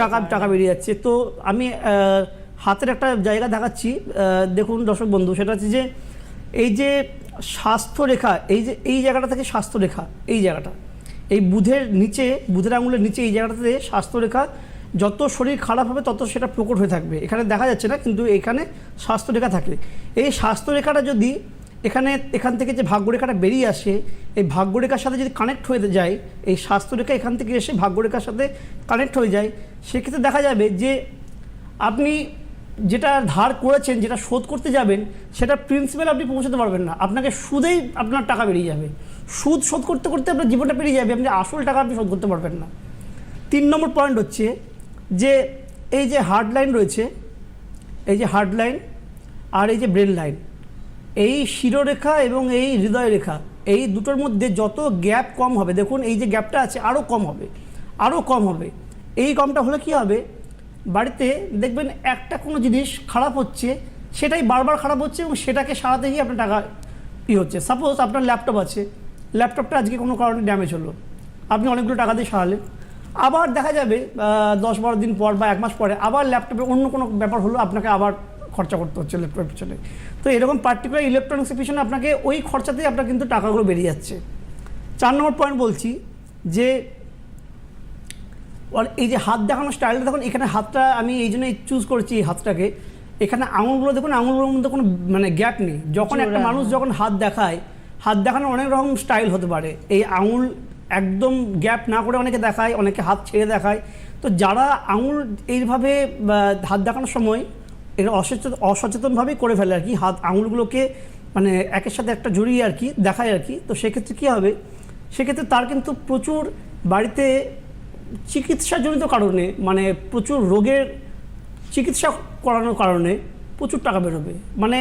টাকা টাকা বেরিয়ে যাচ্ছে। তো আমি হাতের একটা জায়গা দেখাচ্ছি। দেখুন দর্শক বন্ধু, সেটা হচ্ছে যে এই যে স্বাস্থ্য রেখা, এই যে, এই জায়গাটা থেকে স্বাস্থ্য রেখা, এই জায়গাটা। এই বুধের নিচে, বুধের আঙুলের নিচে এই জায়গাটাতে স্বাস্থ্য রেখা, যত শরীর খারাপ হবে তত সেটা প্রকট হয়ে থাকবে। এখানে দেখা যাচ্ছে না, কিন্তু এখানে স্বাস্থ্য রেখা থাকে। এই স্বাস্থ্য রেখাটা যদি এখানে এখান থেকে যে ভাগ্যরেখাটা বেরিয়ে আসে, এই ভাগ্যরেখার সাথে যদি কানেক্ট হয়ে যায়, এই স্বাস্থ্যরেখা এখান থেকে এসে ভাগ্যরেখার সাথে কানেক্ট হয়ে যায়, সেক্ষেত্রে দেখা যাবে যে আপনি যেটা ধার করেছেন, যেটা শোধ করতে যাবেন সেটা প্রিন্সিপাল আপনি পৌঁছাতে পারবেন না। আপনাকে সুদেই আপনার টাকা বেরিয়ে যাবে। সুদ শোধ করতে করতে আপনার জীবনটা পেরিয়ে যাবে, আপনি আসল টাকা আপনি শোধ করতে পারবেন না। তিন নম্বর পয়েন্ট হচ্ছে যে এই যে হার্ড লাইন রয়েছে, এই যে হার্ড লাইন আর এই যে ব্রেন লাইন এই শিরোরেখা এবং এই হৃদয় রেখা এই দুটোর মধ্যে যত গ্যাপ কম হবে, দেখুন এই যে গ্যাপটা আছে আরও কম হবে আরও কম হবে। এই কমটা হলে কি হবে? বাড়িতে দেখবেন একটা কোনো জিনিস খারাপ হচ্ছে, সেটাই বারবার খারাপ হচ্ছে এবং সেটাকে সারাতে গিয়ে আপনার টাকা ই হচ্ছে। সাপোজ আপনার ল্যাপটপ আছে, ল্যাপটপটা আজকে কোনো কারণে ড্যামেজ হলো, আপনি অনেকগুলো টাকা দিয়ে সারালেন। আবার দেখা যাবে দশ বারো দিন পর বা এক মাস পরে আবার ল্যাপটপে অন্য কোনো ব্যাপার হলো, আপনাকে আবার খরচা করতে হচ্ছে ল্যাপটপের পিছনে। তো এরকম পার্টিকুলার ইলেকট্রনিক্সের পিছনে আপনাকে ওই খরচাতেই আপনার কিন্তু টাকাগুলো বেরিয়ে যাচ্ছে। চার নম্বর পয়েন্ট বলছি যে এই যে হাত দেখানোর স্টাইলটা দেখুন এখানে হাতটা আমি এই জন্যই চুজ করেছি এই হাতটাকে। এখানে আঙুলগুলো দেখুন আঙুলগুলোর মধ্যে কোনো মানে গ্যাপ নেই। যখন একটা মানুষ যখন হাত দেখায় হাত দেখানোর অনেক রকম স্টাইল হতে পারে। এই আঙুল একদম গ্যাপ না করে অনেকে দেখায় অনেকে হাত ছেড়ে দেখায়। তো যারা আঙুল এইভাবে হাত দেখানোর সময় এটা অসচেতন অসচেতনভাবেই করে ফেলে আর কি। হাত, আঙুলগুলোকে মানে একের সাথে একটা জড়িয়ে আর কি, দেখায় আর কি। তো সেক্ষেত্রে কী হবে? সেক্ষেত্রে তার কিন্তু প্রচুর বাড়িতে চিকিৎসাজনিত কারণে মানে প্রচুর রোগের চিকিৎসা করানোর কারণে প্রচুর টাকা বেরোবে। মানে